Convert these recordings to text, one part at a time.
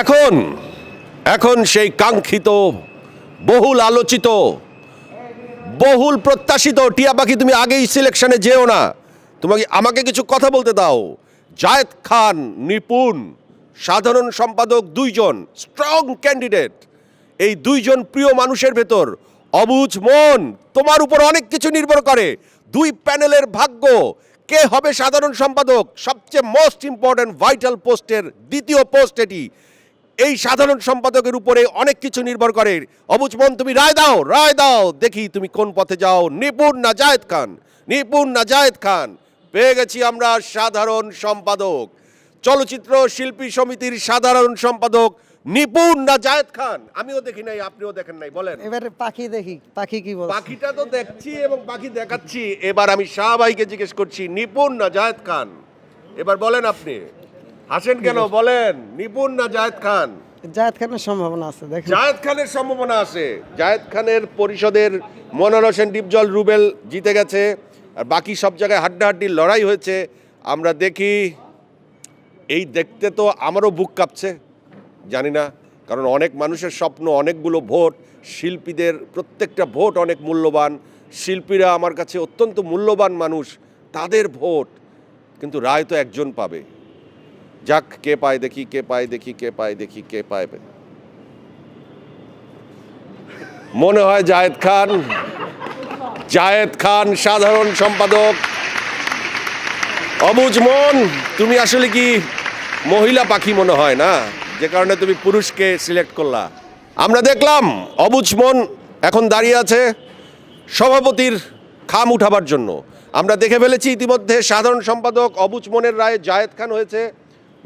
এখন এখন সেই কাঙ্ক্ষিত, বহুল আলোচিত, বহুল প্রত্যাশিত টিয়া পাখি তুমি আগেই সিলেকশনে যেও না। তোমাকে, আমাকে কিছু কথা বলতে দাও। জায়েদ খান, নিপুণ, সাধারণ সম্পাদক দুইজন স্ট্রং ক্যান্ডিডেট এই দুইজন প্রিয় মানুষের ভেতর অবুঝ মন তোমার উপর অনেক কিছু নির্ভর করে। দুই প্যানেলের ভাগ্য, কে হবে সাধারণ সম্পাদক, সবচেয়ে মোস্ট ইম্পর্ট্যান্ট ভাইটাল পোস্টের দ্বিতীয় পোস্ট এটি। এই সাধারণ সম্পাদকের উপরে অনেক কিছু নির্ভর করে। অবুজ মন তুমি রায় দাও রায় দাও দেখি তুমি কোন পথে যাও। নিপুণ না জায়েদ খান নিপুণ না জায়েদ খান। পেয়ে গেছি আমরা সাধারণ সম্পাদক। চলচ্চিত্র শিল্পী সমিতির সাধারণ সম্পাদক নিপুণ না জায়েদ খান। আমিও দেখি নাই আপনিও দেখেন নাই বলেন। এবারে পাখি দেখি পাখি কি বলছে? পাখিটা তো দেখছি এবং পাখি দেখাচ্ছি। এবার আমি শাহ ভাইকে জিজ্ঞেস করছি নিপুণ না জায়েদ খান এবার বলেন আপনি। হাসেন কেন? বলেন নিপুণ না জায়েদ খান? জায়েদ খানের সম্ভাবনা আছে দেখেন। জায়েদ খানের সম্ভাবনা আছে। জায়েদ খানের পরিষদের মনোয়ার হোসেন ডিপজল রুবেল জিতে গেছে আর বাকি সব জায়গায় হাড্ডাহাড্ডির লড়াই হয়েছে। আমরা দেখি এই দেখতে তো আমারও বুক কাঁপছে জানি না কারণ অনেক মানুষের স্বপ্ন অনেকগুলো ভোট শিল্পীদের প্রত্যেকটা ভোট অনেক মূল্যবান। শিল্পীরা আমার কাছে অত্যন্ত মূল্যবান মানুষ তাদের ভোট কিন্তু রায় তো একজন পাবে। যাক, কে পায় দেখি, কে পায় দেখি, কে পায় দেখি, কে পায় মনে হয় জায়েদ খান। জায়েদ খান, সাধারণ সম্পাদক। অবুজ মন, তুমি আসলে কি মহিলা পাখি মনে হয় না? যে কারণে তুমি পুরুষকে সিলেক্ট করলা। আমরা দেখলাম অবুজ মন এখন দাঁড়িয়ে আছে সভাপতির খাম উঠাবার জন্য। আমরা দেখে ফেলেছি ইতিমধ্যে সাধারণ সম্পাদক অবুজ মনের রায় জায়েদ খান হয়েছে।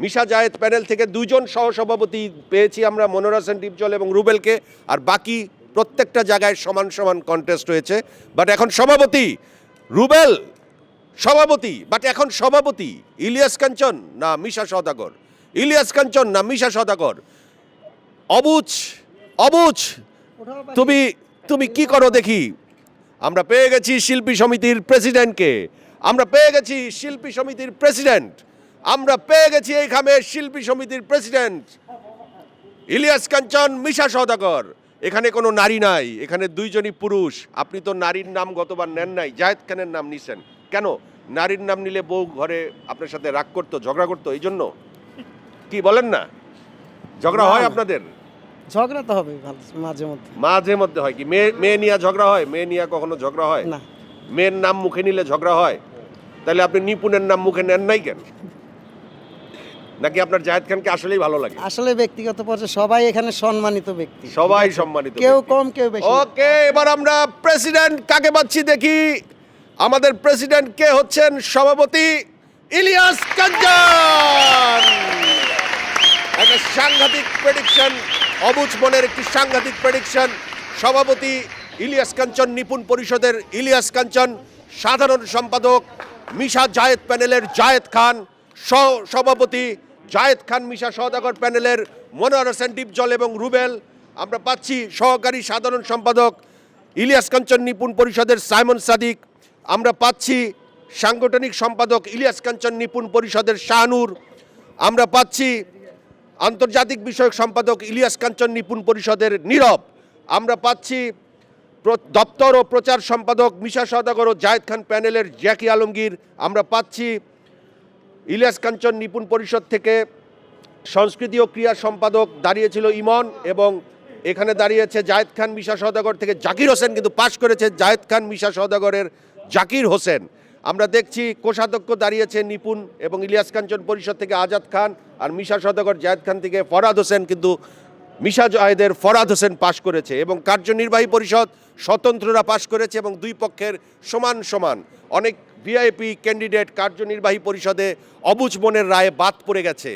মিশা জায়েদ প্যানেল থেকে দুজন সহসভাপতি পেয়েছি আমরা মনোর হোসেন ডিপজল এবং রুবেলকে, আর বাকি প্রত্যেকটা জায়গায় সমান সমান কন্টেস্ট হয়েছে। বাট এখন সভাপতি, রুবেল সভাপতি বাট এখন সভাপতি, ইলিয়াস কাঞ্চন না মিশা সদাগর ইলিয়াস কাঞ্চন না মিশা সদাগর অবুজ অবুজ, তুমি তুমি কি করো দেখি? আমরা পেয়ে গেছি শিল্পী সমিতির প্রেসিডেন্টকে আমরা পেয়ে গেছি শিল্পী সমিতির প্রেসিডেন্ট আমরা পেয়ে গেছি এই খামে শিল্পী সমিতির প্রেসিডেন্ট। ইলিয়াস কাঞ্চন মিশা সওদাগর। এখানে কোনো নারী নাই এখানে দুইজনই পুরুষ। আপনি তো নারীর নাম গতবার নেন নাই। জায়েদ খানের নাম নিছেন। কেন? নারীর নাম নিলে বউ ঘরে আপনার সাথে রাগ করতো ঝগড়া করতো এই জন্য? কি বলেন না? ঝগড়া হয় আপনাদের? ঝগড়া তো হবে মাঝে মধ্যে। মাঝে মধ্যে হয় কি? মেয়ে মেয়ে নিয়ে ঝগড়া হয়? মেয়ে নিয়ে কখনো ঝগড়া হয়? না। মেয়ের নাম মুখে নিলে ঝগড়া হয়? তাহলে আপনি নিপুণের নাম মুখে নেন নাই কেন? নাকি আপনার জাহেদ খানকে আসলেই ভালো লাগে? আসলে ব্যক্তিগত পর্যায়ে সবাই এখানে সম্মানিত ব্যক্তি। সবাই সম্মানিত কেউ কম কেউ বেশি। ওকে এবার আমরা প্রেসিডেন্ট কাকে পাচ্ছি দেখি। আমাদের প্রেসিডেন্ট কে হচ্ছেন? সভাপতি ইলিয়াস কাঞ্চন। একটা সাংঘাতিক প্রেডিকশন অবুজ মনের একটি সাংঘাতিক প্রেডিকশন সভাপতি ইলিয়াস কাঞ্চন নিপুণ পরিষদের ইলিয়াস কাঞ্চন সাধারণ সম্পাদক মিশা জায়েদ প্যানেলের জায়েদ খান সভাপতি জায়েদ খান, মিশা সওদাগর প্যানেলের মনোয়ার হোসেন ডিপজল এবং রুবেল। আমরা পাচ্ছি সহকারী সাধারণ সম্পাদক ইলিয়াস কাঞ্চন, নিপুণ পরিষদের সাইমন সাদিক। আমরা পাচ্ছি সাংগঠনিক সম্পাদক ইলিয়াস কাঞ্চন, নিপুণ পরিষদের শাহনুর। আমরা পাচ্ছি আন্তর্জাতিক বিষয়ক সম্পাদক ইলিয়াস কাঞ্চন, নিপুণ পরিষদের নীরব। আমরা পাচ্ছি দপ্তর ও প্রচার সম্পাদক মিশা সওদাগর ও জায়েদ খান প্যানেলের জ্যাকি আলমগীর। আমরা পাচ্ছি ইলিয়াস কাঞ্চন নিপুণ পরিষদ থেকে সংস্কৃতি ও ক্রিয়া সম্পাদক দাঁড়িয়েছিল ইমন এবং এখানে দাঁড়িয়েছে জায়েদ খান মিশা সদাগর থেকে জাকির হোসেন, কিন্তু পাশ করেছে জায়েদ খান মিশা সদাগরের জাকির হোসেন। আমরা দেখছি কোষাধ্যক্ষ দাঁড়িয়েছে নিপুণ এবং ইলিয়াস কাঞ্চন পরিষদ থেকে আজাদ খান আর মিশা সদাগর জায়েদ খান থেকে ফরাদ হোসেন, কিন্তু মিশা জাহেদের ফরাদ হোসেন পাশ করেছে এবং কার্যনির্বাহী পরিষদ স্বতন্ত্ররা পাশ করেছে এবং দুই পক্ষের সমান সমান। অনেক ভিআইপি ক্যান্ডিডেট কার্যনির্বাহী পরিষদে অবুজ মনের রায়ে বাদ পড়ে গেছে।